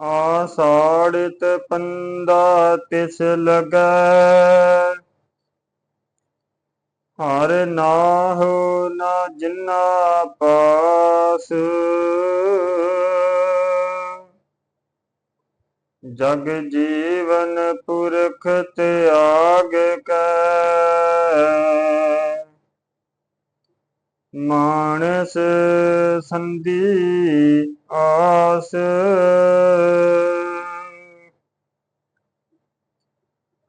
ਆਸਾੜਿਤ ਪੰਦਾ ਤਿਸ ਲਗੈ। ਹਰ ਨਾਹੁ ਨਾ ਜਿਨਾ ਪਾਸ। ਜਗ ਜੀਵਨ ਪੁਰਖ ਤਿਆਗ ਕੈ। ਮਾਨਸ ਸੰਦੀ ਆਸ।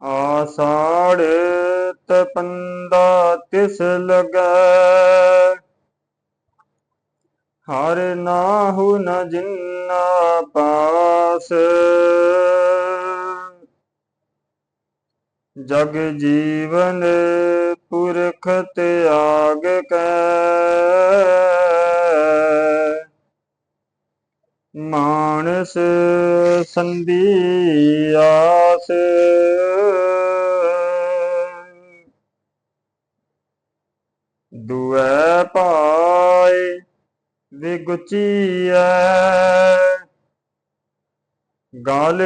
ਆਸਾੜ ਤਪੰਦਾ ਤਿਸ ਲਗੈ। ਹਰ ਨਾਹੂ ਨ ਜਿਨਾ ਪਾਸ। ਜਗ ਜੀਵਨ ਪੁਰਖ ਤਿਆਗ ਕੈ। ਮਾਨਸ ਸੰਦੀ ਆਸ। ਦੁਐ ਪਾਏ ਵਿਗੁਚੀਐ। ਗਾਲ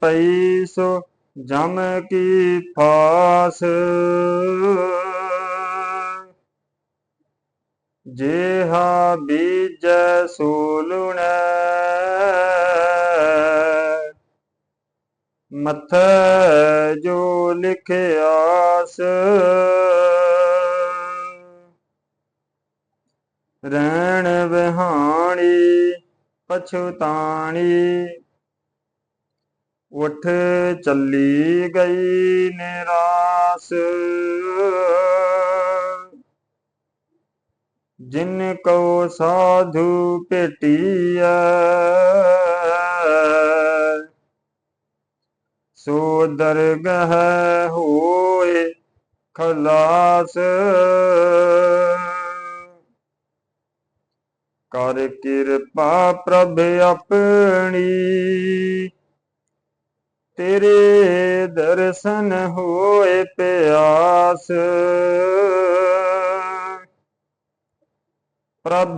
ਪਈ ਸੋ ਜਮ ਕੀ ਫਾਸ। ਜੇਹਾ ਬੀਜੈ ਸੋਲੁਣੈ ਮਥੈ ਜੋ ਲਿਖਿਆਸ ਰਹਿਣ ਵਿਹਾਣੀ ਪਛੁਤਾਣੀ ਉਠ ਚੱਲੀ ਗਈ ਨਿਰਾਸ। ਜਿਨ ਕੋ ਸਾਧੂ ਭੇਟੀਐ, ਸੋ ਦਰਗਹ ਹੋਏ ਖਲਾਸ। ਕਰ ਕਿਰਪਾ ਪ੍ਰਭ ਆਪਣੀ, ਤੇਰੇ ਦਰਸ਼ਨ ਹੋਏ ਪਿਆਸ। ਪ੍ਰਭ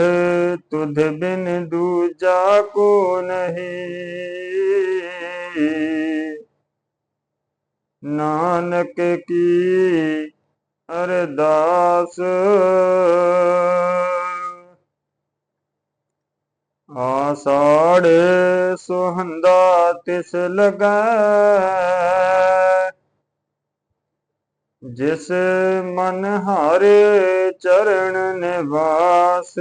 ਤੁਧ ਬਿਨ ਦੂਜਾ ਕੋ ਨਹੀਂ। ਨਾਨਕ ਕੀ ਅਰਦਾਸ। ਆਸਾੜ ਸੁਹੰਦਾ ਤਿਸ ਲਗੈ। ਜਿਸ ਮਨ ਹਰੇ ਚਰਨ ਨਿਵਾਸ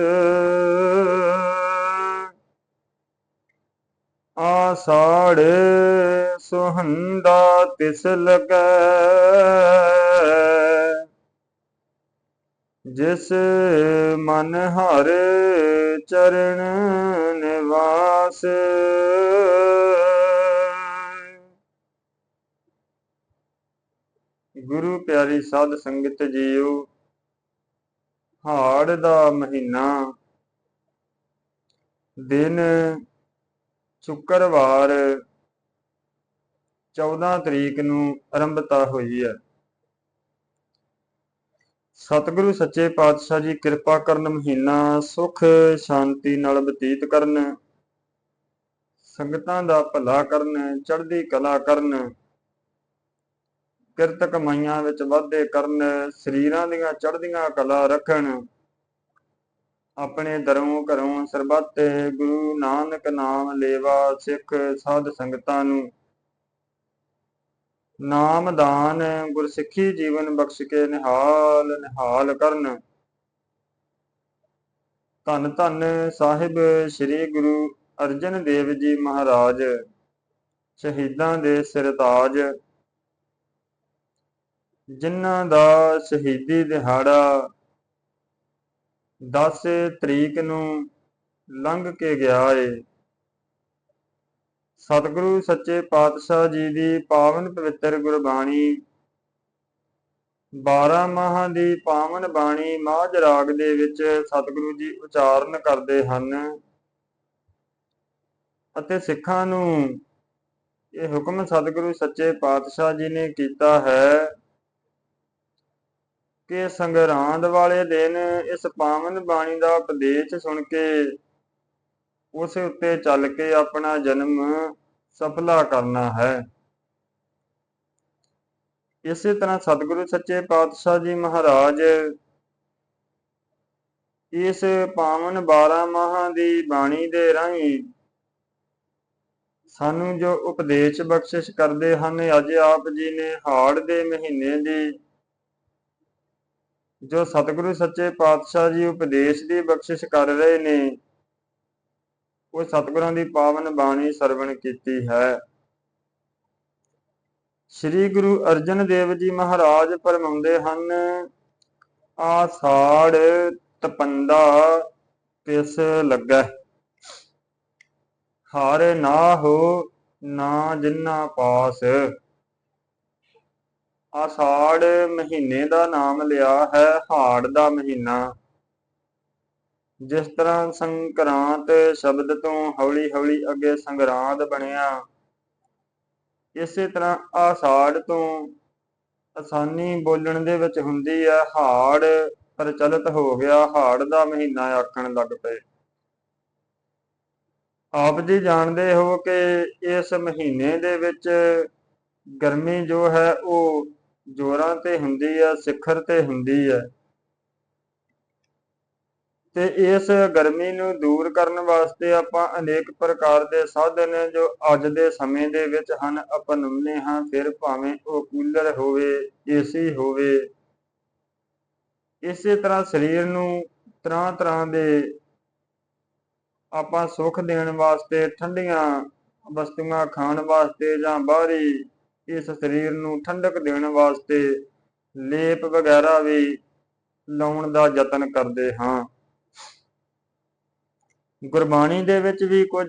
ਆਸਾੜ ਸੁਹੰਦਾ ਤਿਸ ਲਗੈ। ਜਿਸ ਮਨ ਹਰ ਚਰਨ ਨਿਵਾਸ ਗੁਰੂ ਪਿਆਰੀ ਸਾਧ ਸੰਗਤ ਜੀਓ, ਹਾੜ ਦਾ ਮਹੀਨਾ। ਦਿਨ ਸ਼ੁੱਕਰਵਾਰ 14 ਤਰੀਕ ਨੂੰ ਆਰੰਭਤਾ ਹੋਈ ਹੈ। ਸਤਿਗੁਰੂ ਸੱਚੇ ਪਾਤਸ਼ਾਹ ਜੀ ਕਿਰਪਾ ਕਰਨ ਮਹੀਨਾ ਸੁਖ, ਸ਼ਾਂਤੀ ਨਾਲ ਬਤੀਤ ਕਰਨ, ਸੰਗਤਾਂ ਦਾ ਭਲਾ ਕਰਨ, ਚੜ੍ਹਦੀ ਕਲਾ ਕਰਨ। ਕਿਰਤ ਕਮਾਈਆਂ ਵਿੱਚ ਵਾਧੇ ਕਰਨ, ਸਰੀਰਾਂ ਦੀਆਂ ਚੜ੍ਹਦੀਆਂ ਕਲਾ ਰੱਖਣ। ਆਪਣੇ ਦਰੋਂ ਘਰੋਂ ਸਰਬੱਤ ਗੁਰੂ ਨਾਨਕ ਨਾਮ ਲੇਵਾ ਸਿੱਖ ਸਾਧ ਸੰਗਤਾਂ ਨੂੰ। ਨਾਮ ਦਾਨ ਗੁਰਸਿੱਖੀ ਜੀਵਨ ਬਖਸ਼ ਕੇ ਨਿਹਾਲ ਨਿਹਾਲ ਕਰਨ। ਧੰਨ ਧੰਨ ਸਾਹਿਬ ਸ੍ਰੀ ਗੁਰੂ ਅਰਜਨ ਦੇਵ ਜੀ ਮਹਾਰਾਜ, ਸ਼ਹੀਦਾਂ ਦੇ ਸਿਰਤਾਜ। ਜਿਨ੍ਹਾਂ ਦਾ ਸ਼ਹੀਦੀ ਦਿਹਾੜਾ 10 ਤਰੀਕ ਨੂੰ ਲੰਘ ਕੇ ਗਿਆ ਏ। ਸਤਿਗੁਰੂ ਸੱਚੇ ਪਾਤਸ਼ਾਹ ਜੀ ਦੀ ਪਾਵਨ ਪਵਿੱਤਰ ਗੁਰਬਾਣੀ 12 ਮਾਹਾਂ ਦੀ ਪਾਵਨ ਬਾਣੀ ਮਾਝ ਰਾਗ ਦੇ ਵਿੱਚ ਸਤਿਗੁਰੂ ਜੀ ਉਚਾਰਨ ਕਰਦੇ ਹਨ ਅਤੇ ਸਿੱਖਾਂ ਨੂੰ ਇਹ ਹੁਕਮ ਸਤਿਗੁਰੂ ਸੱਚੇ ਪਾਤਸ਼ਾਹ ਜੀ ਨੇ ਕੀਤਾ ਹੈ। ਕਿ ਸੰਗਰਾਂਦ ਵਾਲੇ ਦਿਨ ਇਸ ਪਾਵਨ ਬਾਣੀ ਦਾ ਉਪਦੇਸ਼ ਸੁਣ ਕੇ ਉਸ ਉੱਤੇ ਚੱਲ ਕੇ ਆਪਣਾ ਜਨਮ ਸਫਲਾ ਕਰਨਾ ਹੈ। ਇਸੇ ਤਰ੍ਹਾਂ ਸਤਿਗੁਰੂ ਸੱਚੇ ਪਾਤਸ਼ਾਹ ਜੀ ਮਹਾਰਾਜ ਇਸ ਪਾਵਨ 12 ਮਾਹਾਂ ਦੀ ਬਾਣੀ ਦੇ ਰਾਹੀਂ ਸਾਨੂੰ ਜੋ ਉਪਦੇਸ਼ ਬਖਸ਼ਿਸ਼ ਕਰਦੇ ਹਨ, ਅੱਜ ਆਪ ਜੀ ਨੇ ਹਾੜ ਦੇ ਮਹੀਨੇ ਦੀ ਜੋ ਸਤਿਗੁਰੂ ਸੱਚੇ ਪਾਤਸ਼ਾਹ ਜੀ ਉਪਦੇਸ਼ ਦੀ ਬਖਸ਼ਿਸ਼ ਕਰ ਰਹੇ ਨੇ, ਉਹ ਸਤਿਗੁਰਾਂ ਦੀ ਪਾਵਨ ਬਾਣੀ ਸਰਵਣ ਕੀਤੀ ਹੈ। ਸ੍ਰੀ ਗੁਰੂ ਅਰਜਨ ਦੇਵ ਜੀ ਮਹਾਰਾਜ ਪਰਮਾਉਂਦੇ ਹਨ ਆਸਾੜ ਤਪੰਦਾ ਤਿਸ ਲੱਗੈ? ਹਾਰ ਨਾ ਹੋ ਨਾ ਜਿੰਨਾ ਪਾਸ। ਆਸਾੜ ਮਹੀਨੇ ਦਾ ਨਾਮ ਲਿਆ ਹੈ, ਹਾੜ ਦਾ ਮਹੀਨਾ। ਜਿਸ ਤਰ੍ਹਾਂ ਸੰਕਰਾਂਤ ਸ਼ਬਦ ਤੋਂ ਹੌਲੀ ਹੌਲੀ ਅੱਗੇ ਸੰਗਰਾਂਦ ਬਣਿਆ, ਇਸੇ ਤਰ੍ਹਾਂ ਆਸਾੜ ਤੋਂ ਆਸਾਨੀ ਬੋਲਣ ਦੇ ਵਿੱਚ ਹੁੰਦੀ ਹੈ, ਹਾੜ ਪ੍ਰਚਲਿਤ ਹੋ ਗਿਆ, ਹਾੜ ਦਾ ਮਹੀਨਾ ਆਖਣ ਲੱਗ ਪਏ। ਆਪ ਜੀ ਜਾਣਦੇ ਹੋ ਕਿ ਇਸ ਮਹੀਨੇ ਦੇ ਵਿੱਚ ਗਰਮੀ ਜੋ ਹੈ, ਉਹ ਜੋਰਾਂ ਤੇ ਹੁੰਦੀ ਹੈ ਸਿਖਰ ਤੇ ਹੁੰਦੀ ਹੈ ਤੇ ਇਸ ਗਰਮੀ ਨੂੰ ਦੂਰ ਕਰਨ ਵਾਸਤੇ ਆਪਾਂ ਅਨੇਕ ਪ੍ਰਕਾਰ ਦੇ ਸਾਧਨ ਜੋ ਅੱਜ ਦੇ ਸਮੇਂ ਦੇ ਵਿੱਚ ਹਨ, ਅਪਣਾਉਂਦੇ ਹਾਂ। ਫਿਰ ਭਾਵੇਂ ਉਹ ਕੂਲਰ ਹੋਵੇ, ਏਸੀ ਹੋਵੇ, ਇਸੇ ਤਰ੍ਹਾਂ ਸਰੀਰ ਨੂੰ ਤਰ੍ਹਾਂ ਤਰ੍ਹਾਂ ਦੇ ਆਪਾਂ ਸੁੱਖ ਦੇਣ ਵਾਸਤੇ, ਠੰਡੀਆਂ ਵਸਤੂਆਂ ਖਾਣ ਵਾਸਤੇ ਜਾਂ ਬਾਹਰੀ ਇਸ ਸਰੀਰ ਨੂੰ ਠੰਡਕ ਦੇਣ ਵਾਸਤੇ ਲੇਪ ਵਗੈਰਾ ਵੀ ਲਾਉਣ ਦਾ ਯਤਨ ਕਰਦੇ ਹਾਂ। ਗੁਰਬਾਣੀ ਦੇ ਵਿੱਚ ਵੀ ਕੁਝ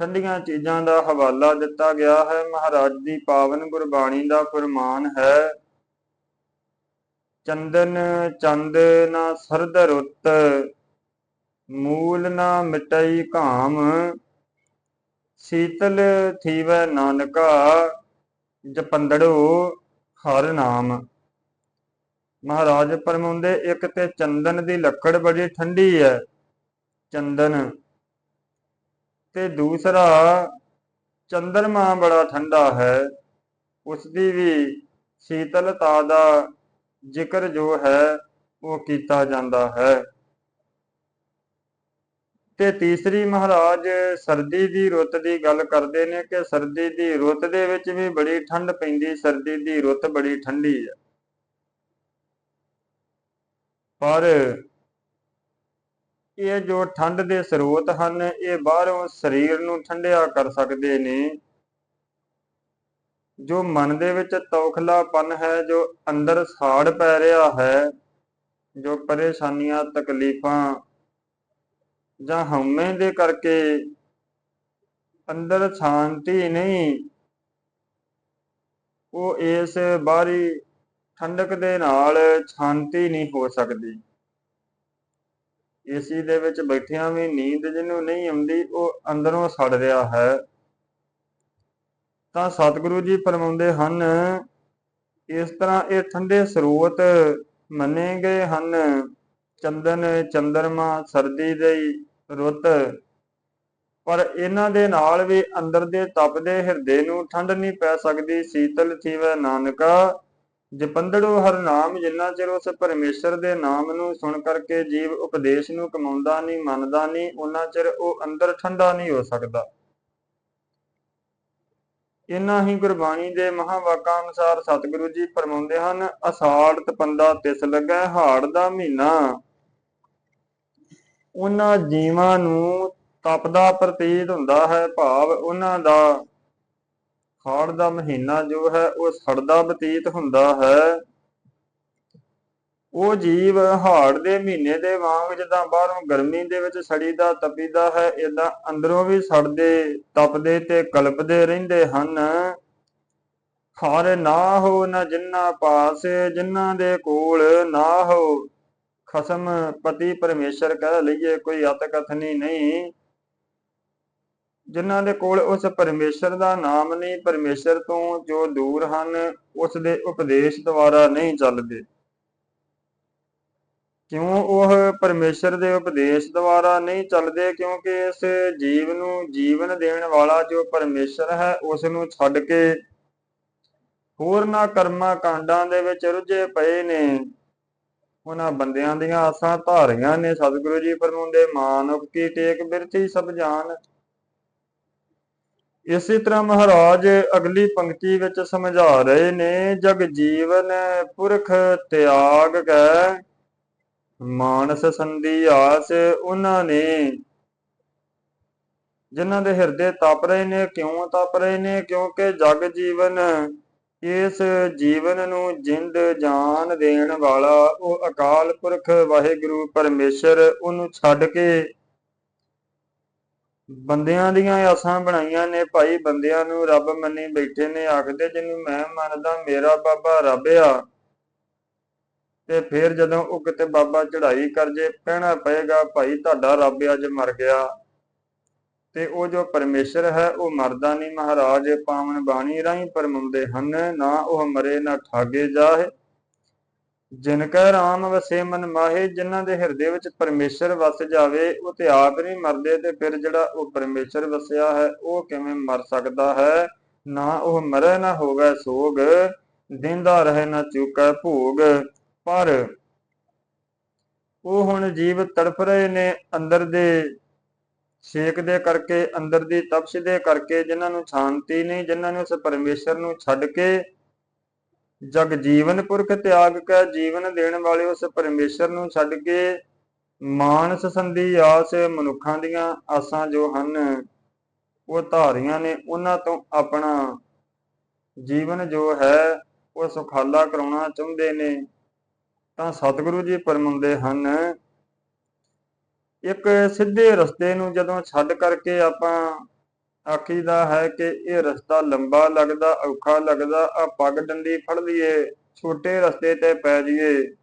ਠੰਡੀਆਂ ਚੀਜ਼ਾਂ ਦਾ ਹਵਾਲਾ ਦਿੱਤਾ ਗਿਆ ਹੈ। ਮਹਾਰਾਜ ਦੀ ਪਾਵਨ ਗੁਰਬਾਣੀ ਦਾ ਫਰਮਾਨ ਹੈ, ਚੰਦਨ ਚੰਦ ਨਾ ਸਰਦ ਰੁੱਤ, ਮੂਲ ਨਾ ਮਿਟਈ ਘਾਮ, ਸੀਤਲ ਥੀਵੈ ਨਾਨਕਾ ਜਪੰਦੜੋ ਹਰ ਨਾਮ। ਮਹਾਰਾਜ ਪਰਮੁੰਦੇ ਇੱਕ ਤੇ ਚੰਦਨ ਦੀ ਲੱਕੜ ਬੜੀ ਠੰਡੀ ਹੈ ਚੰਦਨ। ਤੇ ਦੂਸਰਾ ਚੰਦਰਮਾ ਬੜਾ ਠੰਡਾ ਹੈ ਉਸ ਦੀ ਵੀ ਸ਼ੀਤਲਤਾ ਦਾ ਜ਼ਿਕਰ ਜੋ ਹੈ, ਉਹ ਕੀਤਾ ਜਾਂਦਾ ਹੈ। ਤੇ ਤੀਸਰੀ ਮਹਾਰਾਜ ਸਰਦੀ ਦੀ ਰੁੱਤ ਦੀ ਗੱਲ ਕਰਦੇ ਨੇ ਕਿ ਸਰਦੀ ਦੀ ਰੁੱਤ ਦੇ ਵਿੱਚ ਵੀ ਬੜੀ ਠੰਡ ਪੈਂਦੀ, ਸਰਦੀ ਦੀ ਰੁੱਤ ਬੜੀ ਠੰਡੀ ਹੈ ਪਰ ਇਹ ਜੋ ਠੰਡ ਦੇ ਸਰੋਤ ਹਨ, ਇਹ ਬਾਹਰੋਂ ਸਰੀਰ ਨੂੰ ਠੰਡਿਆ ਕਰ ਸਕਦੇ ਨੇ। ਜੋ ਮਨ ਦੇ ਵਿੱਚ ਤੌਖਲਾਪਨ ਹੈ, ਜੋ ਅੰਦਰ ਸਾੜ ਪੈ ਰਿਹਾ ਹੈ, ਜੋ ਪਰੇਸ਼ਾਨੀਆਂ, ਤਕਲੀਫਾਂ ਜਾਂ ਹਉਮੈ ਦੇ ਕਰਕੇ ਅੰਦਰ ਸ਼ਾਂਤੀ ਨਹੀਂ, ਉਹ ਇਸ ਬਾਹਰੀ ਠੰਡਕ ਦੇ ਨਾਲ ਸ਼ਾਂਤੀ ਨਹੀਂ ਹੋ ਸਕਦੀ। ਏਸੀ ਦੇ ਵਿੱਚ ਬੈਠਿਆਂ ਵੀ ਨੀਂਦ ਜਿਹਨੂੰ ਨਹੀਂ ਆਉਂਦੀ, ਉਹ ਅੰਦਰੋਂ ਸੜ ਰਿਹਾ ਹੈ। ਤਾਂ ਸਤਿਗੁਰੂ ਜੀ ਫਰਮਾਉਂਦੇ ਹਨ, ਇਸ ਤਰ੍ਹਾਂ ਇਹ ਠੰਡੇ ਸਰੋਤ ਮੰਨੇ ਗਏ ਹਨ। ਚੰਦਨ ਚੰਦਰਮਾ ਸਰਦੀ ਦੇ ਰੁੱਤ। ਪਰ ਇਹਨਾਂ ਦੇ ਨਾਲ ਵੀ ਅੰਦਰ ਦੇ ਤਪਦੇ ਹਿਰਦੇ ਨੂੰ ਠੰਡ ਨਹੀਂ ਪੈ ਸਕਦੀ। ਸੀਤਲ ਥੀਵੈ ਨਾਨਕਾ। ਜਪੰਦੜੋ ਹਰ ਨਾਮ, ਜਿੰਨਾ ਚਿਰ ਉਸ ਪਰਮੇਸ਼ਰ ਦੇ ਨਾਮ ਨੂੰ ਸੁਣ ਕਰਕੇ ਜੀਵ ਉਪਦੇਸ਼ ਨੂੰ ਕਮਾਉਂਦਾ ਨਹੀਂ, ਮੰਨਦਾ ਨਹੀਂ ਉਹਨਾਂ ਚਿਰ ਉਹ ਅੰਦਰ ਠੰਡਾ ਨਹੀਂ ਹੋ ਸਕਦਾ। ਇਨਾ ਹੀ ਗੁਰਬਾਣੀ ਦੇ ਮਹਾਵਾਕਾਂ ਅਨੁਸਾਰ ਸਤਿਗੁਰੂ ਜੀ ਫਰਮਾਉਂਦੇ ਹਨ ਅਸਾੜ ਤਪੰਦਾ ਤਿਸ ਲੱਗਾ ਹਾੜ ਦਾ ਮਹੀਨਾ। ਉਹਨਾਂ ਜੀਵਾਂ ਨੂੰ ਤਪਦਾ ਪ੍ਰਤੀਤ ਹੁੰਦਾ ਹੈ, ਭਾਵ ਉਹਨਾਂ ਦਾ ਹਾੜ ਦਾ ਮਹੀਨਾ ਜੋ ਹੈ, ਉਹ ਸੜਦਾ ਬਤੀਤ ਹੁੰਦਾ ਹੈ। ਉਹ ਜੀਵ ਹਾੜ ਦੇ ਮਹੀਨੇ ਦੇ ਵਾਂਗ ਜਿੱਦਾਂ ਬਾਹਰੋਂ ਗਰਮੀ ਦੇ ਵਿੱਚ ਸੜੀਦਾ, ਤਪੀਦਾ ਹੈ ਇਦਾਂ ਅੰਦਰੋਂ ਵੀ ਸੜਦੇ, ਤਪਦੇ ਤੇ ਕਲਪਦੇ ਰਹਿੰਦੇ ਹਨ। ਹਰ ਨਾ ਹੋ ਨਾ ਜਿੰਨਾ ਪਾਸ ਜਿਨ੍ਹਾਂ ਦੇ ਕੋਲ ਨਾ ਹੋ ਖਸਮ ਪਤੀ ਪਰਮੇਸ਼ਰ ਕਹਿ ਲਈਏ, ਕੋਈ ਅਤ ਕਥਨੀ ਨਹੀਂ। ਜਿਨ੍ਹਾਂ ਦੇ ਕੋਲ ਉਸ ਪਰਮੇਸ਼ਰ ਦਾ ਨਾਮ ਨਹੀਂ, ਪਰਮੇਸ਼ਰ ਤੋਂ ਜੋ ਦੂਰ ਹਨ, ਉਸ ਦੇ ਉਪਦੇਸ਼ ਦੁਆਰਾ ਨਹੀਂ ਚੱਲਦੇ। ਕਿਉਂ ਉਹ ਪਰਮੇਸ਼ਰ ਦੇ ਉਪਦੇਸ਼ ਦੁਆਰਾ ਨਹੀਂ ਚੱਲਦੇ? ਕਿਉਂਕਿ ਇਸ ਜੀਵ ਨੂੰ ਜੀਵਨ ਦੇਣ ਵਾਲਾ ਜੋ ਪਰਮੇਸ਼ਰ ਹੈ, ਉਸ ਨੂੰ ਛੱਡ ਕੇ ਹੋਰਨਾਂ ਕਰਮਾਂ ਕਾਂਡਾਂ ਦੇ ਵਿੱਚ ਰੁੱਝੇ ਪਏ ਨੇ। ਉਹਨਾਂ ਬੰਦਿਆਂ ਦੀਆਂ ਆਸਾਂ ਧਾਰੀਆਂ ਨੇ। ਸਤਿਗੁਰੂ ਜੀ ਫਰਮਾਉਂਦੇ ਮਾਨੁਖ ਕੀ ਟੇਕ ਬਿਰਤੀ ਸਭ ਜਾਣ ਇਸੇ ਤਰ੍ਹਾਂ ਮਹਾਰਾਜ ਅਗਲੀ ਪੰਕਤੀ ਵਿੱਚ ਸਮਝਾ ਰਹੇ ਨੇ, ਜਗ ਜੀਵਨ ਪੁਰਖ ਤਿਆਗ ਕੈ, ਮਾਨਸ ਸੰਧੀ ਆਸ ਉਹਨਾਂ ਨੇ। ਜਿਨ੍ਹਾਂ ਦੇ ਹਿਰਦੇ ਤਪ ਰਹੇ ਨੇ, ਕਿਉਂ ਤਪ ਰਹੇ ਨੇ? ਕਿਉਂਕਿ ਜਗ ਜੀਵਨ ਇਸ ਜੀਵਨ ਨੂੰ ਜਿੰਦ ਜਾਨ ਦੇਣ ਵਾਲਾ ਉਹ ਅਕਾਲ ਪੁਰਖ ਵਾਹਿਗੁਰੂ ਪਰਮੇਸ਼ਰ, ਉਹਨੂੰ ਛੱਡ ਕੇ ਬੰਦਿਆਂ ਦੀਆਂ ਆਸਾਂ ਬਣਾਈਆਂ ਨੇ, ਭਾਈ ਬੰਦਿਆਂ ਨੂੰ ਰੱਬ ਮੰਨੀ ਬੈਠੇ ਨੇ, ਆਖਦੇ ਜਿਹਨੂੰ ਮੈਂ ਮੰਨਦਾ ਮੇਰਾ ਬਾਬਾ ਰੱਬ ਆ। ਤੇ ਫਿਰ ਜਦੋਂ ਉਹ ਕਿਤੇ ਬਾਬਾ ਚੜ੍ਹਾਈ ਕਰ ਜੇ ਕਹਿਣਾ ਪਏਗਾ, ਭਾਈ ਤੁਹਾਡਾ ਰੱਬ ਅੱਜ ਮਰ ਗਿਆ। ਤੇ ਉਹ ਜੋ ਪਰਮੇਸ਼ਰ ਹੈ, ਉਹ ਮਰਦਾ ਨਹੀਂ ਮਹਾਰਾਜ, ਪਾਵਨ ਬਾਣੀ ਰਾਹੀਂ ਪਰਮੁੰਦੇ ਹਨ, ਨਾ ਉਹ ਮਰੇ, ਨਾ ਠਾਗੇ ਜਾਏ ਜਿਨ ਕੈ ਰਾਮ ਵਸੇ ਮਨ ਮਾਹੇ, ਜਿਨ੍ਹਾਂ ਦੇ ਹਿਰਦੇ ਵਿੱਚ ਪਰਮੇਸ਼ਰ ਵਸ ਜਾਵੇ, ਉਹ ਤੇ ਆਪ ਨਹੀਂ ਮਰਦੇ, ਤੇ ਫਿਰ ਜਿਹੜਾ ਉਹ ਪਰਮੇਸ਼ਰ ਵਸਿਆ ਹੈ, ਉਹ ਕਿਵੇਂ ਮਰ ਸਕਦਾ ਹੈ? ਨਾ ਉਹ ਮਰੇ, ਨਾ ਹੋਵੇ ਸੋਗ, ਦਿੰਦਾ ਰਹੇ, ਨਾ ਚੁਕੈ ਭੋਗ। ਪਰ ਉਹ ਹੁਣ ਜੀਵ ਤੜਫ ਰਹੇ ਨੇ, ਅੰਦਰ ਦੇ ਛੇਕ ਦੇ ਕਰਕੇ, ਅੰਦਰ ਦੀ ਤਪਸ਼ ਦੇ ਕਰਕੇ ਜਿਨ੍ਹਾਂ ਨੂੰ ਸ਼ਾਂਤੀ ਨਹੀਂ, ਜਿਨ੍ਹਾਂ ਨੇ ਉਸ ਪਰਮੇਸ਼ਰ ਨੂੰ ਛੱਡ ਕੇ ਜਗ ਜੀਵਨ ਪੁਰਖ ਤਿਆਗ ਕੇ ਜੀਵਨ ਦੇਣ ਵਾਲੇ ਉਸ ਪਰਮੇਸ਼ਰ ਨੂੰ ਛੱਡ ਕੇ ਮਾਨਸ ਸੰਧੀ ਆਸ ਮਨੁੱਖਾਂ ਦੀਆਂ ਆਸਾਂ ਜੋ ਹਨ, ਉਹ ਧਾਰੀਆਂ ਨੇ ਉਹਨਾਂ ਤੋਂ ਆਪਣਾ ਜੀਵਨ ਜੋ ਹੈ, ਉਹ ਸੁਖਾਲਾ ਕਰਾਉਣਾ ਚਾਹੁੰਦੇ ਨੇ। ਤਾਂ ਸਤਿਗੁਰੂ ਜੀ ਪਰਮੰਦੇ ਹਨ ਇੱਕ ਸਿੱਧੇ ਰਸਤੇ ਨੂੰ ਜਦੋਂ ਛੱਡ ਕਰਕੇ ਆਪਾਂ ਆਖੀਦਾ ਹੈ ਕਿ ਇਹ ਰਸਤਾ ਲੰਬਾ ਲੱਗਦਾ, ਔਖਾ ਲੱਗਦਾ ਆ ਪੱਗ ਡੰਡੀ ਫੜ ਲਈਏ, ਛੋਟੇ ਰਸਤੇ ਤੇ ਪੈ ਜਾਈਏ,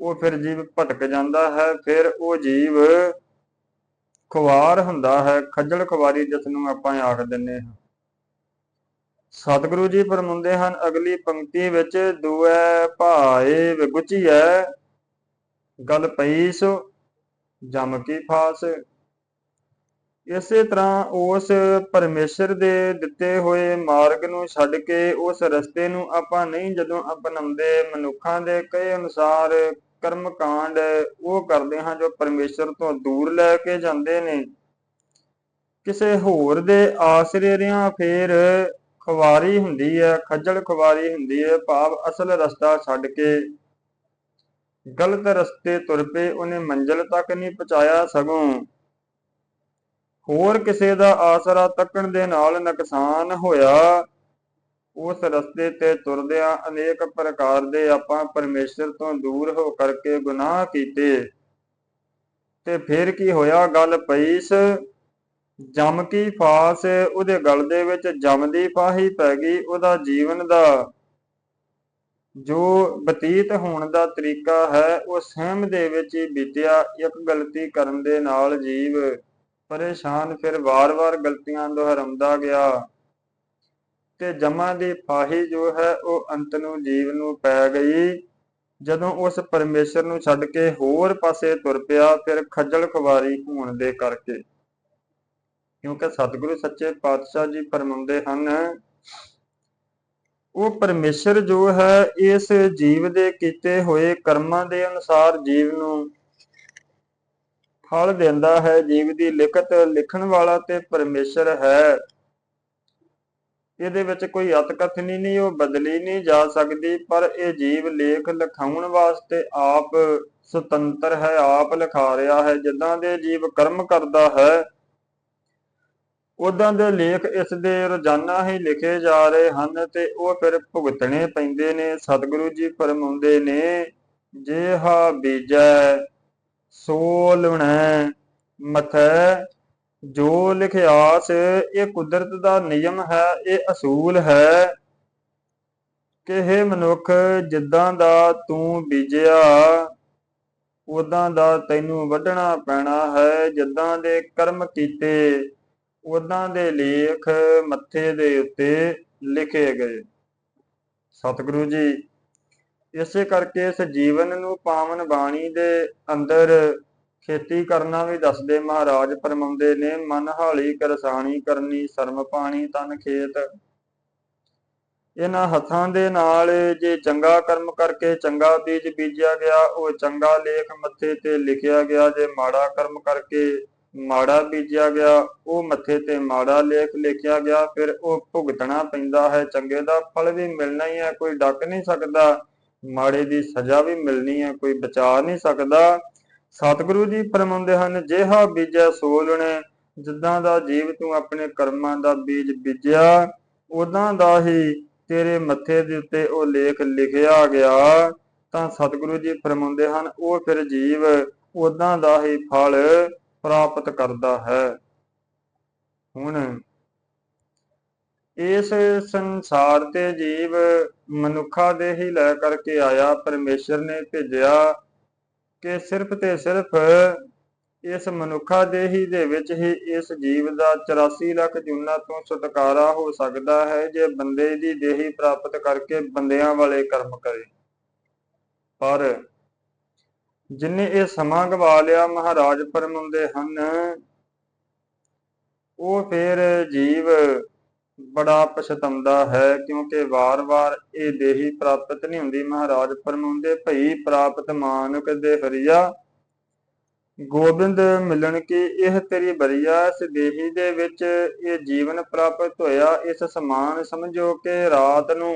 ਉਹ ਫਿਰ ਜੀਵ ਭਟਕ ਜਾਂਦਾ ਹੈ, ਫਿਰ ਉਹ ਜੀਵ ਖੁਆਰ ਹੁੰਦਾ ਹੈ, ਖੱਜਲ ਖੁਆਰੀ ਜਿਸ ਨੂੰ ਆਪਾਂ ਆਖ ਦਿੰਨੇ ਹਾਂ। ਸਤਿਗੁਰੂ ਜੀ ਫਰਮਾਉਂਦੇ ਹਨ, ਅਗਲੀ ਪੰਕਤੀ ਵਿੱਚ ਦੁਐ ਭਾਏ ਵਿਗੁਚੀਐ, ਗਲ ਪਈ ਸੋ ਜਮ ਕੀ ਫਾਸ ਇਸੇ ਤਰ੍ਹਾਂ ਉਸ ਪਰਮੇਸ਼ਰ ਦੇ ਦਿੱਤੇ ਹੋਏ ਮਾਰਗ ਨੂੰ ਛੱਡ ਕੇ ਉਸ ਰਸਤੇ ਨੂੰ ਆਪਾਂ ਨਹੀਂ ਜਦੋਂ ਅਪਣਾਉਂਦੇ, ਮਨੁੱਖਾਂ ਦੇ ਕਹੇ ਅਨੁਸਾਰ ਕਰਮ ਕਾਂਡ ਉਹ ਕਰਦੇ ਹਾਂ ਜੋ ਪਰਮੇਸ਼ਰ ਤੋਂ ਦੂਰ ਲੈ ਕੇ ਜਾਂਦੇ ਨੇ। ਕਿਸੇ ਹੋਰ ਦੇ ਆਸਰੇ ਰਿਆਂ ਫੇਰ ਖੁਵਾਰੀ ਹੁੰਦੀ ਹੈ, ਖੱਜਲ ਖੁਵਾਰੀ ਹੁੰਦੀ ਹੈ, ਭਾਵ ਅਸਲ ਰਸਤਾ ਛੱਡ ਕੇ ਗਲਤ ਰਸਤੇ ਤੁਰ ਪਏ, ਉਹਨੇ ਮੰਜ਼ਲ ਤੱਕ ਨਹੀਂ ਪਹੁੰਚਾਇਆ ਸਗੋਂ। ਹੋਰ ਕਿਸੇ ਦਾ ਆਸਰਾ ਤੱਕਣ ਦੇ ਨਾਲ ਨੁਕਸਾਨ ਹੋਇਆ। ਉਸ ਰਸਤੇ ਤੇ ਤੁਰਦਿਆਂ ਅਨੇਕ ਪ੍ਰਕਾਰ ਦੇ ਆਪਾਂ ਪਰਮੇਸ਼ਰ ਤੋਂ ਦੂਰ ਹੋ ਕਰਕੇ ਗੁਨਾਹ ਕੀਤੇ। ਤੇ ਫਿਰ ਕੀ ਹੋਇਆ? ਗੱਲ ਪਈਸ ਜਮ ਕੀ ਫਾਸ, ਉਹਦੇ ਗਲ ਦੇ ਵਿੱਚ ਜਮ ਦੀ ਫਾਹੀ ਪੈ ਗਈ, ਉਹਦਾ ਜੀਵਨ ਦਾ ਜੋ ਬਤੀਤ ਹੋਣ ਦਾ ਤਰੀਕਾ ਹੈ, ਉਹ ਸਹਿਮ ਦੇ ਵਿੱਚ ਹੀ ਬੀਤਿਆ। ਇੱਕ ਗਲਤੀ ਕਰਨ ਦੇ ਨਾਲ ਜੀਵ ਪਰੇਸ਼ਾਨ ਫਿਰ ਵਾਰ-ਵਾਰ ਗਲਤੀਆਂ ਦੁਹਰਾਉਂਦਾ ਗਿਆ ਤੇ ਜਮਾਂ ਦੀ ਫਾਹੀ ਜੋ ਹੈ, ਉਹ ਅੰਤ ਨੂੰ ਜੀਵ ਨੂੰ ਪੈ ਗਈ। ਜਦੋਂ ਉਸ ਪਰਮੇਸ਼ਰ ਨੂੰ ਛੱਡ ਕੇ ਹੋਰ ਪਾਸੇ ਤੁਰ ਪਿਆ, ਫਿਰ ਖੱਜਲ ਖਵਾਰੀ ਹੋਣ ਦੇ ਕਰਕੇ। ਕਿਉਂਕਿ ਸਤਿਗੁਰੂ ਸੱਚੇ ਪਾਤਸ਼ਾਹ ਜੀ ਫਰਮਾਉਂਦੇ ਹਨ ਉਹ ਪਰਮੇਸ਼ਰ ਜੋ ਹੈ, ਇਸ ਜੀਵ ਦੇ ਕੀਤੇ ਹੋਏ ਕਰਮਾਂ ਦੇ ਅਨੁਸਾਰ ਜੀਵ ਨੂੰ ਫਲ ਦਿੰਦਾ ਹੈ। ਜੀਵ ਦੀ ਲਿਖਤ ਲਿਖਣ ਵਾਲਾ ਤੇ ਪਰਮੇਸ਼ਰ ਹੈ। ਇਹਦੇ ਵਿੱਚ ਕੋਈ ਅਤਕਥਨੀ ਨਹੀਂ, ਉਹ ਬਦਲੀ ਨਹੀਂ ਜਾ ਸਕਦੀ, ਪਰ ਇਹ ਜੀਵ ਲੇਖ ਲਿਖਾਉਣ ਵਾਸਤੇ ਆਪ ਸੁਤੰਤਰ ਹੈ, ਆਪ ਲਿਖਾ ਰਿਹਾ ਹੈ। ਜਿੱਦਾਂ ਦੇ ਜੀਵ ਕਰਮ ਕਰਦਾ ਹੈ ਉਦਾਂ ਦੇ ਲੇਖ ਇਸ ਦੇ ਰੋਜ਼ਾਨਾ ਹੀ ਲਿਖੇ ਜਾ ਰਹੇ ਹਨ ਤੇ ਉਹ ਫਿਰ ਭੁਗਤਣੇ ਪੈਂਦੇ ਨੇ। ਸਤਿਗੁਰੂ ਜੀ ਫਰਮਾਉਂਦੇ ਨੇ ਜੇ ਹਾ ਬੀਜੈ ਸੋ ਲੁਣੈ ਮਥੈ, ਜੋ ਲਿਖਿਆਸ, ਇਹ ਕੁਦਰਤ ਦਾ ਨਿਯਮ ਹੈ, ਇਹ ਅਸੂਲ ਹੈ। ਕਿ ਇਹ ਮਨੁੱਖ ਜਿੱਦਾਂ ਦਾ ਤੂੰ ਬੀਜਿਆ ਉਦਾਂ ਦਾ ਤੈਨੂੰ ਵੱਢਣਾ ਪੈਣਾ ਹੈ। ਜਿੱਦਾਂ ਦੇ ਕਰਮ ਕੀਤੇ ਉਦਾਂ ਦੇ ਲੇਖ ਮੱਥੇ ਦੇ ਉੱਤੇ ਲਿਖੇ ਗਏ। ਸਤਿਗੁਰੂ ਜੀ, ਇਸੇ ਕਰਕੇ ਇਸ ਜੀਵਨ ਨੂੰ ਪਾਵਨ ਬਾਣੀ ਦੇ ਅੰਦਰ ਖੇਤੀ ਕਰਨਾ ਵੀ ਦੱਸਦੇ ਮਹਾਰਾਜ ਪਰਮਾਉਂਦੇ ਨੇ, ਮਨ ਹਾਲੀ ਕਰਸਾਣੀ ਕਰਨੀ ਸ਼ਰਮ ਪਾਣੀ ਤਨ ਖੇਤ। ਇਹਨਾਂ ਹੱਥਾਂ ਦੇ ਨਾਲ ਜੇ ਚੰਗਾ ਕਰਮ ਕਰਕੇ ਚੰਗਾ ਬੀਜ ਬੀਜਿਆ ਗਿਆ, ਉਹ ਚੰਗਾ ਲੇਖ ਮੱਥੇ ਤੇ ਲਿਖਿਆ ਗਿਆ, ਜੇ ਮਾੜਾ ਕਰਮ ਕਰਕੇ ਮਾੜਾ ਬੀਜਿਆ ਗਿਆ, ਉਹ ਮੱਥੇ ਤੇ ਮਾੜਾ ਲੇਖ ਲਿਖਿਆ ਗਿਆ, ਫਿਰ ਉਹ ਭੁਗਤਣਾ ਪੈਂਦਾ ਹੈ, ਚੰਗੇ ਦਾ ਫਲ ਵੀ ਮਿਲਣਾ ਹੀ ਹੈ, ਕੋਈ ਡੱਕ ਨਹੀਂ ਸਕਦਾ, ਮਾੜੇ ਦੀ ਸਜ਼ਾ ਵੀ ਮਿਲਣੀ ਹੈ, ਕੋਈ ਬਚਾ ਨਹੀਂ ਸਕਦਾ। ਸਤਿਗੁਰੂ ਜੀ ਫਰਮਾਉਂਦੇ ਹਨ, ਜਿਹਾ ਬੀਜੈ ਸੋਲਣੇ ਜਿੱਦਾਂ ਦਾ ਜੀਵ ਤੂੰ ਆਪਣੇ ਕਰਮਾਂ ਦਾ ਬੀਜ ਬੀਜਿਆ ਉਦਾਂ ਦਾ ਹੀ ਤੇਰੇ ਮੱਥੇ ਦੇ ਉੱਤੇ ਉਹ ਲੇਖ ਲਿਖਿਆ ਗਿਆ। ਤਾਂ ਸਤਿਗੁਰੂ ਜੀ ਫਰਮਾਉਂਦੇ ਹਨ, ਉਹ ਫਿਰ ਜੀਵ ਉਦਾਂ ਦਾ ਹੀ ਫਲ ਪ੍ਰਾਪਤ ਕਰਦਾ ਹੈ। ਹੁਣ ਇਸ ਸੰਸਾਰ ਤੇ ਜੀਵ ਮਨੁੱਖਾ ਦੇ ਹੀ ਲੈ ਕਰਕੇ ਆਇਆ, ਪਰਮੇਸ਼ਰ ਨੇ ਭੇਜਿਆ ਕਿ ਸਿਰਫ ਤੇ ਸਿਰਫ ਇਸ ਮਨੁੱਖਾ ਦੇਹੀ ਦੇ ਵਿੱਚ ਹੀ ਇਸ ਜੀਵ ਦਾ 84 ਲੱਖ ਜੂਨਾਂ ਤੋਂ ਛੁਟਕਾਰਾ ਹੋ ਸਕਦਾ ਹੈ ਜੇ ਬੰਦੇ ਦੀ ਦੇਹੀ ਪ੍ਰਾਪਤ ਕਰਕੇ ਬੰਦਿਆਂ ਵਾਲੇ ਕਰਮ ਕਰੇ। ਪਰ ਜਿਨੇ ਇਹ ਸਮਾਂ ਗਵਾ ਲਿਆ ਮਹਾਰਾਜ ਫਰਮਾਉਂਦੇ ਹਨ, ਉਹ ਫਿਰ ਜੀਵ ਬੜਾ ਪਛਤਾਉਂਦਾ ਹੈ, ਕਿਉਂਕਿ ਵਾਰ-ਵਾਰ ਇਹ ਦੇਹੀ ਪ੍ਰਾਪਤ ਨਹੀਂ ਹੁੰਦੀ। ਮਹਾਰਾਜ ਫਰਮਾਉਂਦੇ ਭਈ ਪ੍ਰਾਪਤ ਮਾਨੁਕ ਦੇ ਹਰੀਆ, ਗੋਬਿੰਦ ਮਿਲਣ ਕੀ ਇਹ ਤੇਰੀ ਬਰੀਆ, ਇਸ ਦੇਹੀ ਦੇ ਵਿੱਚ ਇਹ ਜੀਵਨ ਪ੍ਰਾਪਤ ਹੋਇਆ, ਇਸ ਸਮਾਨ ਸਮਝੋ ਕਿ ਰਾਤ ਨੂੰ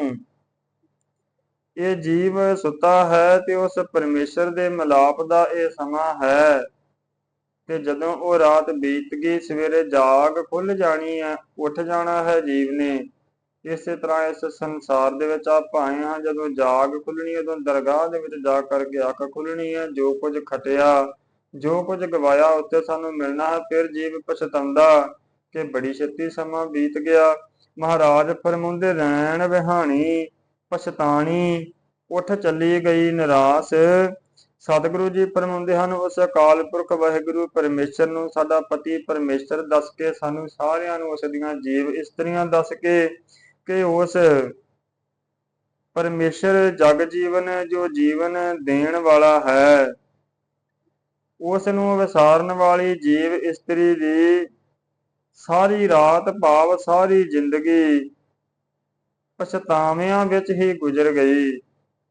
ਇਹ ਜੀਵ ਸੁੱਤਾ ਹੈ ਤੇ ਉਸ ਪਰਮੇਸ਼ਰ ਦੇ ਮਿਲਾਪ ਦਾ ਇਹ ਸਮਾਂ ਹੈ। ਤੇ ਜਦੋਂ ਉਹ ਰਾਤ ਬੀਤ ਗਈ, ਸਵੇਰੇ ਜਾਗ ਖੁੱਲ ਜਾਣੀ ਹੈ, ਉੱਠ ਜਾਣਾ ਹੈ ਜੀਵ ਨੇ। ਇਸੇ ਤਰ੍ਹਾਂ ਇਸ ਸੰਸਾਰ ਦੇ ਵਿੱਚ ਆਪ ਆਏ ਹਾਂ, ਜਦੋਂ ਜਾਗ ਖੁੱਲਣੀ ਉਦੋਂ ਦਰਗਾਹ ਦੇ ਵਿੱਚ ਜਾ ਕਰਕੇ ਅੱਖ ਖੁੱਲਣੀ ਹੈ, ਜੋ ਕੁਝ ਖਟਿਆ, ਜੋ ਕੁਝ ਗਵਾਇਆ ਉੱਤੇ ਸਾਨੂੰ ਮਿਲਣਾ ਹੈ। ਫਿਰ ਜੀਵ ਪਛਤਾਉਂਦਾ ਕਿ ਬੜੀ ਛੇਤੀ ਸਮਾਂ ਬੀਤ ਗਿਆ। ਮਹਾਰਾਜ ਫਰਮਾਉਂਦੇ, ਰਹਿਣ ਵਿਹਾਣੀ ਪਛਤਾਣੀ, ਉੱਠ ਚੱਲੀ ਗਈ ਨਿਰਾਸ। ਸਤਿਗੁਰੂ ਜੀ ਫਰਮਾਉਂਦੇ ਹਨ, ਉਸ ਅਕਾਲ ਪੁਰਖ ਵਾਹਿਗੁਰੂ ਪਰਮੇਸ਼ਰ ਨੂੰ ਸਾਡਾ ਪਤੀ ਪਰਮੇਸ਼ਰ ਦੱਸ ਕੇ ਸਾਨੂੰ ਸਾਰਿਆਂ ਨੂੰ ਉਸ ਦੀਆਂ ਜੀਵ ਇਸਤਰੀਆਂ ਦੱਸ ਕੇ ਕਿ ਉਸ ਪਰਮੇਸ਼ਰ ਜਗ ਜੀਵਨ, ਜੋ ਜੀਵਨ ਦੇਣ ਵਾਲਾ ਹੈ, ਉਸ ਨੂੰ ਵਿਸਾਰਨ ਵਾਲੀ ਜੀਵ ਇਸਤਰੀ ਦੀ ਸਾਰੀ ਰਾਤ ਭਾਵ ਸਾਰੀ ਜ਼ਿੰਦਗੀ ਪਛਤਾਵਿਆਂ ਵਿੱਚ ਹੀ ਗੁਜ਼ਰ ਗਈ।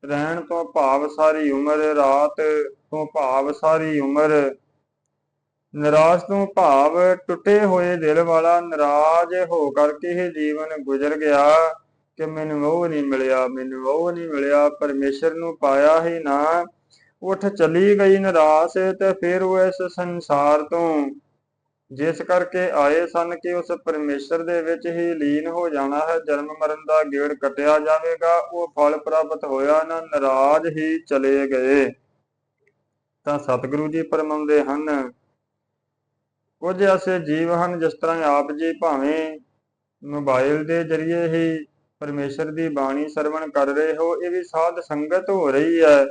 ਰਹਿਣ ਤੋਂ ਭਾਵ ਸਾਰੀ ਉਮਰ, ਰਾਤ ਤੋਂ ਭਾਵ ਸਾਰੀ ਉਮਰ। ਨਿਰਾਸ਼ ਤੋਂ ਭਾਵ ਟੁੱਟੇ ਹੋਏ ਦਿਲ ਵਾਲਾ ਨਾਰਾਜ਼ ਹੋ ਕਰਕੇ ਹੀ ਜੀਵਨ ਗੁਜ਼ਰ ਗਿਆ ਕਿ ਮੈਨੂੰ ਉਹ ਨਹੀਂ ਮਿਲਿਆ, ਮੈਨੂੰ ਉਹ ਨਹੀਂ ਮਿਲਿਆ, ਪਰਮੇਸ਼ਰ ਨੂੰ ਪਾਇਆ ਹੀ ਨਾ। ਉੱਠ ਚਲੀ ਗਈ ਨਿਰਾਸ਼ ਤੇ ਫਿਰ ਉਹ ਇਸ ਸੰਸਾਰ ਤੋਂ ਜਿਸ ਕਰਕੇ ਆਏ ਸਨ ਕਿ ਉਸ ਪਰਮੇਸ਼ਰ ਦੇ ਵਿੱਚ ਹੀ ਲੀਨ ਹੋ ਜਾਣਾ ਹੈ, ਜਨਮ ਮਰਨ ਦਾ ਗੇੜ ਕੱਟਿਆ ਜਾਵੇਗਾ, ਉਹ ਫਲ ਪ੍ਰਾਪਤ ਹੋਇਆ ਨਾ, ਨਾਰਾਜ਼ ਹੀ ਚਲੇ ਗਏ। ਤਾਂ ਸਤਿਗੁਰੂ ਜੀ ਫਰਮਾਉਂਦੇ ਹਨ, ਕੁਝ ਐਸੇ ਜੀਵ ਹਨ ਜਿਸ ਤਰ੍ਹਾਂ ਆਪ ਜੀ ਭਾਵੇਂ ਮੋਬਾਈਲ ਦੇ ਜ਼ਰੀਏ ਹੀ ਪਰਮੇਸ਼ਰ ਦੀ ਬਾਣੀ ਸਰਵਣ ਕਰ ਰਹੇ ਹੋ, ਇਹ ਵੀ ਸਾਧ ਸੰਗਤ ਹੋ ਰਹੀ ਹੈ।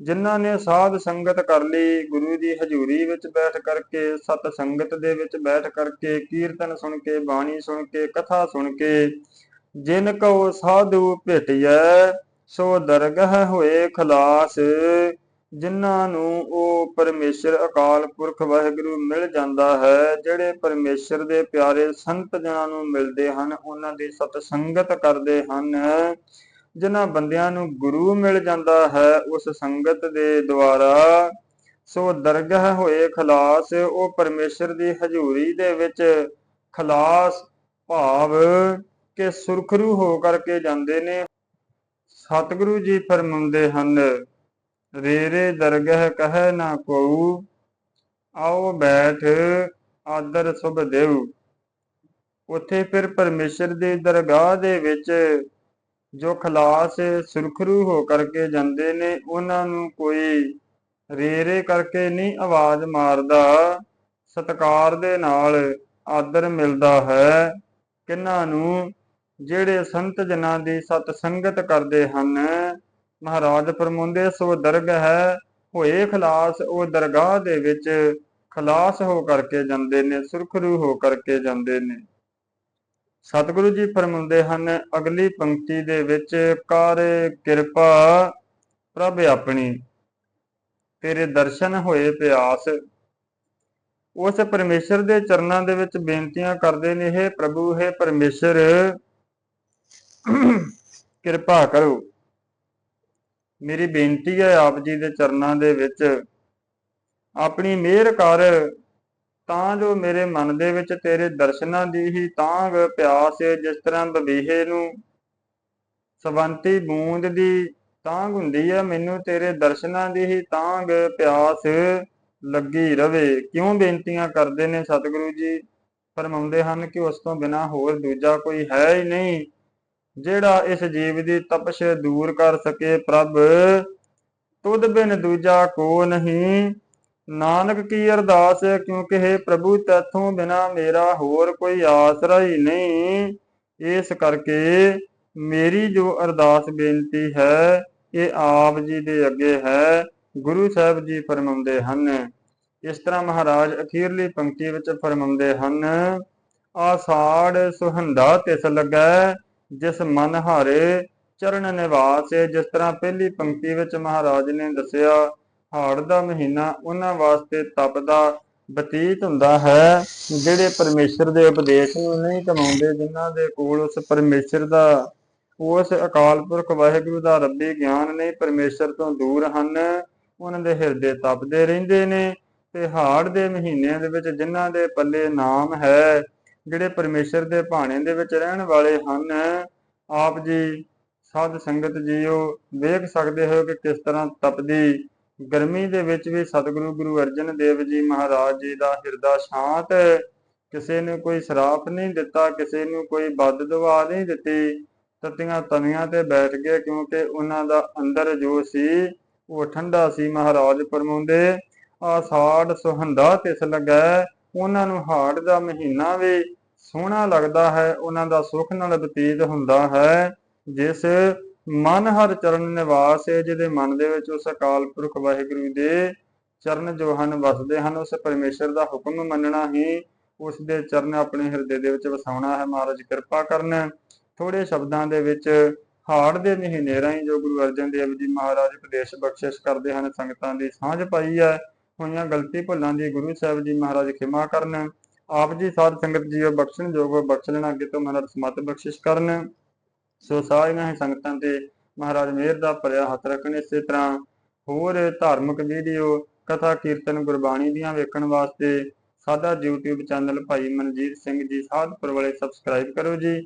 ਜਿਨ੍ਹਾਂ ਨੇ ਸਾਧ ਸੰਗਤ ਕਰ ਲਈ, ਗੁਰੂ ਦੀ ਹਜ਼ੂਰੀ ਵਿੱਚ ਬੈਠ ਕਰਕੇ, ਸਤ ਸੰਗਤ ਦੇ ਵਿੱਚ ਬੈਠ ਕਰਕੇ, ਕੀਰਤਨ ਸੁਣ ਕੇ, ਬਾਣੀ ਸੁਣ ਕੇ, ਕਥਾ ਸੁਣ ਕੇ, ਜਿਨ ਕੋ ਸਾਧੂ ਭੇਟਿਐ, ਸੋ ਦਰਗਹ ਹੋਏ ਖਲਾਸ। ਜਿਨ੍ਹਾਂ ਨੂੰ ਉਹ ਪਰਮੇਸ਼ਰ ਅਕਾਲ ਪੁਰਖ ਵਾਹਿਗੁਰੂ ਮਿਲ ਜਾਂਦਾ ਹੈ, ਜਿਹੜੇ ਪਰਮੇਸ਼ਰ ਦੇ ਪਿਆਰੇ ਸੰਤ ਜਨਾਂ ਨੂੰ ਮਿਲਦੇ ਹਨ, ਉਹਨਾਂ ਦੀ ਸਤ ਸੰਗਤ ਕਰਦੇ ਹਨ। ਜਿਨ੍ਹਾਂ ਬੰਦਿਆਂ ਨੂੰ ਗੁਰੂ ਮਿਲ ਜਾਂਦਾ ਹੈ, ਉਸ ਸੰਗਤ ਦੇ ਦੁਆਰਾ। ਸੋ ਦਰਗਹ ਹੋਏ ਖਲਾਸ, ਉਹ ਪਰਮੇਸ਼ਰ ਦੀ ਹਜ਼ੂਰੀ ਦੇ ਵਿੱਚ ਖਲਾਸ ਭਾਵ ਕਿ ਸੁਰਖਰੂ ਹੋ ਕਰਕੇ ਜਾਂਦੇ ਨੇ। ਸਤਿਗੁਰੂ ਜੀ ਫਰਮਾਉਂਦੇ ਹਨ, ਰੇਰੇ ਦਰਗਹ ਕਹੈ ਨਾ ਕੋਉ, ਆਓ ਬੈਠ, ਆਦਰ ਸੁਭ ਦੇਉ ਉੱਥੇ ਫਿਰ ਪਰਮੇਸ਼ਰ ਦੀ ਦਰਗਾਹ ਦੇ ਵਿੱਚ ਜੋ ਖਲਾਸ ਸੁਰਖਰੂ ਹੋ ਕਰਕੇ ਜਾਂਦੇ ਨੇ, ਉਹਨਾਂ ਨੂੰ ਕੋਈ ਰੇਰੇ ਕਰਕੇ ਨਹੀਂ ਆਵਾਜ਼ ਮਾਰਦਾ। ਸਤਕਾਰ ਦੇ ਨਾਲ ਆਦਰ ਮਿਲਦਾ ਹੈ। ਕਿਨਾਂ ਨੂੰ? ਜਿਹੜੇ ਸੰਤ ਜਨਾਂ ਦੀ ਸਤ ਸੰਗਤ ਕਰਦੇ ਹਨ। ਮਹਾਰਾਜ ਫਰਮਾਉਂਦੇ, ਸੋ ਦਰਗ ਹੈ, ਹੋਏ ਖਲਾਸ, ਉਹ ਦਰਗਾਹ ਦੇ ਵਿੱਚ ਖਲਾਸ ਹੋ ਕਰਕੇ ਜਾਂਦੇ ਨੇ, ਸੁਰਖਰੂ ਹੋ ਕਰਕੇ ਜਾਂਦੇ ਨੇ। ਸਤਿਗੁਰੂ ਜੀ ਫਰਮਾਉਂਦੇ ਹਨ, ਅਗਲੀ ਪੰਕਤੀ ਦੇ ਵਿੱਚ ਕਰ ਕਿਰਪਾ ਪ੍ਰਭ ਆਪਣੀ, ਤੇਰੇ ਦਰਸ਼ਨ ਹੋਏ ਪਿਆਸ। ਉਸ ਪਰਮੇਸ਼ਰ ਦੇ ਚਰਨਾਂ ਦੇ ਵਿੱਚ ਬੇਨਤੀਆਂ ਕਰਦੇ ਨੇ ਇਹ ਪ੍ਰਭੂ, ਹੈ ਪਰਮੇਸ਼ਰ, ਕਿਰਪਾ ਕਰੋ। ਮੇਰੀ ਬੇਨਤੀ ਹੈ ਆਪ ਜੀ ਦੇ ਚਰਨਾਂ ਦੇ ਵਿੱਚ, ਆਪਣੀ ਮਿਹਰ ਕਰ ਤਾਂ ਜੋ ਮੇਰੇ ਮਨ ਦੇ ਵਿੱਚ ਤੇਰੇ ਦਰਸ਼ਨਾਂ ਦੀ ਹੀ ਤਾਂਗ ਪਿਆਸ ਹੈ ਜਿਸ ਤਰ੍ਹਾਂ ਬਬੀਹੇ ਨੂੰ ਸਵੰਤੀ ਬੂੰਦ ਦੀ ਤਾਂਘ ਹੁੰਦੀ ਹੈ ਮੈਨੂੰ ਤੇਰੇ ਦਰਸ਼ਨਾਂ ਦੀ ਹੀ ਤਾਂਗ ਪਿਆਸ ਲੱਗੀ ਰਵੇ। ਕਿਉਂ ਬੇਨਤੀਆਂ ਕਰਦੇ ਨੇ ਸਤਿਗੁਰੂ ਜੀ? ਫਰਮਾਉਂਦੇ ਹਨ ਕਿ ਉਸ ਤੋਂ ਬਿਨਾ ਹੋਰ ਦੂਜਾ ਕੋਈ ਹੈ ਹੀ ਨਹੀਂ, ਜਿਹੜਾ ਇਸ ਜੀਵ ਦੀ ਤਪਸ਼ ਦੂਰ ਕਰ ਸਕੇ ਪ੍ਰਭ। ਤੁਧ ਬਿਨ ਦੂਜਾ ਕੋ ਨਹੀਂ ਨਾਨਕ ਕੀ ਅਰਦਾਸ, ਕਿਉਂਕਿ ਹੈ ਪ੍ਰਭੂ ਤੈਥੋਂ ਬਿਨਾ ਮੇਰਾ ਹੋਰ ਕੋਈ ਆਸਰਾ ਹੀ ਨਹੀਂ। ਇਸ ਕਰਕੇ ਮੇਰੀ ਜੋ ਅਰਦਾਸ ਬੇਨਤੀ ਹੈ, ਇਹ ਆਪ ਜੀ ਦੇ ਅੱਗੇ ਹੈ, ਗੁਰੂ ਸਾਹਿਬ ਜੀ ਫਰਮਾਉਂਦੇ ਹਨ। ਇਸ ਤਰ੍ਹਾਂ ਮਹਾਰਾਜ ਅਖੀਰਲੀ ਪੰਕਤੀ ਵਿੱਚ ਫਰਮਾਉਂਦੇ ਹਨ ਆਸਾੜ ਸੁਹੰਦਾ ਤਿਸ ਲੱਗੈ, ਜਿਸ ਮਨ ਹਾਰੇ ਚਰਨ ਨਿਵਾਸ ਜਿਸ ਤਰ੍ਹਾਂ ਪਹਿਲੀ ਪੰਕਤੀ ਵਿੱਚ ਮਹਾਰਾਜ ਨੇ ਦੱਸਿਆ ਹਾੜ ਦਾ ਮਹੀਨਾ ਉਹਨਾਂ ਵਾਸਤੇ ਤਪ ਦਾ ਬਤੀਤ ਹੁੰਦਾ ਹੈ, ਜਿਹੜੇ ਪਰਮੇਸ਼ਰ ਦੇ ਉਪਦੇਸ਼ ਨੂੰ ਨਹੀਂ ਕਮਾਉਂਦੇ, ਜਿਨ੍ਹਾਂ ਦੇ ਕੋਲ ਉਸ ਪਰਮੇਸ਼ਰ ਦਾ, ਉਸ ਅਕਾਲ ਪੁਰਖ ਵਾਹਿਗੁਰੂ ਦਾ ਰੱਬੀ ਗਿਆਨ ਨਹੀਂ, ਪਰਮੇਸ਼ਰ ਤੋਂ ਦੂਰ ਹਨ। ਉਹਨਾਂ ਦੇ ਹਿਰਦੇ ਤਪਦੇ ਰਹਿੰਦੇ ਨੇ ਤੇ ਹਾੜ ਦੇ ਮਹੀਨਿਆਂ ਦੇ ਵਿੱਚ ਜਿਨ੍ਹਾਂ ਦੇ ਪੱਲੇ ਨਾਮ ਹੈ, ਜਿਹੜੇ ਪਰਮੇਸ਼ਰ ਦੇ ਭਾਣੇ ਦੇ ਵਿੱਚ ਰਹਿਣ ਵਾਲੇ ਹਨ। ਆਪ ਜੀ, ਸਾਧ ਸੰਗਤ ਜੀਓ, ਵੇਖ ਸਕਦੇ ਹੋ ਕਿ ਕਿਸ ਤਰ੍ਹਾਂ ਤਪਦੀ ਗਰਮੀ ਦੇ ਵਿੱਚ ਵੀ ਸਤਿਗੁਰੂ ਗੁਰੂ ਅਰਜਨ ਦੇਵ ਜੀ ਮਹਾਰਾਜ ਜੀ ਦਾ ਹਿਰਦਾ ਸ਼ਾਂਤ ਕਿਸੇ ਨੂੰ ਕੋਈ ਸਰਾਪ ਨਹੀਂ ਦਿੱਤਾ, ਕਿਸੇ ਨੂੰ ਕੋਈ ਬਦ ਦੁਆ ਨਹੀਂ ਦਿੱਤੀ। ਤਤੀਆਂ ਤਵੀਆਂ ਤੇ ਬੈਠ ਗਏ ਕਿਉਂਕਿ ਉਹਨਾਂ ਦਾ ਅੰਦਰ ਜੋ ਸੀ, ਉਹ ਠੰਡਾ ਸੀ ਮਹਾਰਾਜ ਫਰਮਾਉਂਦੇ ਆਸਾੜ ਸੁਹੰਦਾ ਤਿਸ ਲੱਗਾ, ਉਹਨਾਂ ਨੂੰ ਹਾੜ ਦਾ ਮਹੀਨਾ ਵੀ ਸੋਹਣਾ ਲੱਗਦਾ ਹੈ, ਉਹਨਾਂ ਦਾ ਸੁਖ ਨਾਲ ਬਤੀਤ ਹੁੰਦਾ ਹੈ। ਜਿਸ ਮਨ ਹਰ ਚਰਨ ਨਿਵਾਸ ਹੈ ਜਿਹਦੇ ਮਨ ਦੇ ਵਿੱਚ ਉਸ ਅਕਾਲ ਪੁਰਖ ਵਾਹਿਗੁਰੂ ਦੇ ਚਰਨ ਜੋ ਹਨ ਵਸਦੇ ਹਨ, ਉਸ ਪਰਮੇਸ਼ਰ ਦਾ ਹੁਕਮ ਮੰਨਣਾ ਹੀ ਉਸ ਦੇ ਚਰਨ ਆਪਣੇ ਹਿਰਦੇ ਦੇ ਵਿੱਚ ਵਸਾਉਣਾ ਹੈ। ਮਹਾਰਾਜ ਕਿਰਪਾ ਕਰਨ ਥੋੜੇ ਸ਼ਬਦਾਂ ਦੇ ਵਿੱਚ ਹਾੜ ਦੇ ਮਹੀਨੇ ਰਾਹੀਂ ਜੋ ਗੁਰੂ ਅਰਜਨ ਦੇਵ ਜੀ ਮਹਾਰਾਜ ਉਪਦੇਸ਼ ਬਖਸ਼ਿਸ਼ ਕਰਦੇ ਹਨ, ਸੰਗਤਾਂ ਦੀ ਸਾਂਝ ਪਾਈ ਹੈ, ਹੋਈਆਂ ਗਲਤੀ ਭੁੱਲਾਂ ਦੀ ਗੁਰੂ ਸਾਹਿਬ ਜੀ ਮਹਾਰਾਜ ਖਿਮਾ ਕਰਨ, ਆਪ ਜੀ ਸਾਧ ਸੰਗਤ ਜੀਓ ਬਖਸ਼ਣ ਜੋਗੋ ਬਖਸ਼ ਲੈਣਾ, ਅੱਗੇ ਤੋਂ ਮਹਾਰਾਜ ਸਮਤ ਬਖਸ਼ਿਸ਼ ਕਰਨ। ਸੋ ਸਾਰੀਆਂ ਹੀ ਸੰਗਤਾਂ ਤੇ ਮਹਾਰਾਜ ਮਿਹਰ ਦਾ ਭਰਿਆ ਹੱਥ ਰੱਖਣ ਇਸੇ ਤਰ੍ਹਾਂ ਹੋਰ ਧਾਰਮਿਕ ਵੀਡੀਓ, ਕਥਾ, ਕੀਰਤਨ, ਗੁਰਬਾਣੀ ਦੀਆਂ ਵੇਖਣ ਵਾਸਤੇ ਸਾਡਾ YouTube ਚੈਨਲ ਭਾਈ ਮਨਜੀਤ ਸਿੰਘ ਜੀ ਸਾਧਪੁਰ ਵਾਲੇ ਸਬਸਕ੍ਰਾਈਬ ਕਰੋ ਜੀ।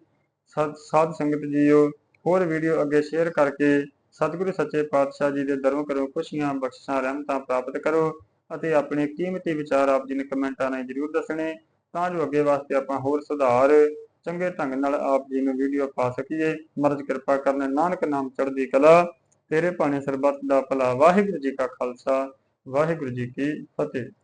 ਸਾਧ ਸੰਗਤ ਜੀਓ, ਹੋਰ ਵੀਡੀਓ ਅੱਗੇ ਸ਼ੇਅਰ ਕਰਕੇ ਸਤਿਗੁਰੂ ਸੱਚੇ ਪਾਤਸ਼ਾਹ ਜੀ ਦੇ ਦਰੋਂ ਕਰੋ, ਖੁਸ਼ੀਆਂ ਬਖਸ਼ਾਂ ਰਹਿਮਤਾਂ ਪ੍ਰਾਪਤ ਕਰੋ ਅਤੇ ਆਪਣੇ ਕੀਮਤੀ ਵਿਚਾਰ ਆਪ ਜੀ ਨੇ ਕਮੈਂਟਾਂ ਰਾਹੀਂ ਜਰੂਰ ਦੱਸਣੇ। ਤਾਂ ਜੋ ਅੱਗੇ ਵਾਸਤੇ ਆਪਾਂ ਹੋਰ ਸੁਧਾਰ ਚੰਗੇ ਢੰਗ ਨਾਲ ਆਪ ਜੀ ਨੂੰ ਵੀਡੀਓ ਪਾ ਸਕੀਏ। ਮਰਜ ਕਿਰਪਾ ਕਰਨ ਨਾਨਕ ਨਾਮ ਚੜ੍ਹਦੀ ਕਲਾ। ਤੇਰੇ ਭਾਣੇ ਸਰਬੱਤ ਦਾ ਭਲਾ। ਵਾਹਿਗੁਰੂ ਜੀ ਕਾ ਖਾਲਸਾ। ਵਾਹਿਗੁਰੂ ਜੀ ਕੀ ਫਤਿਹ।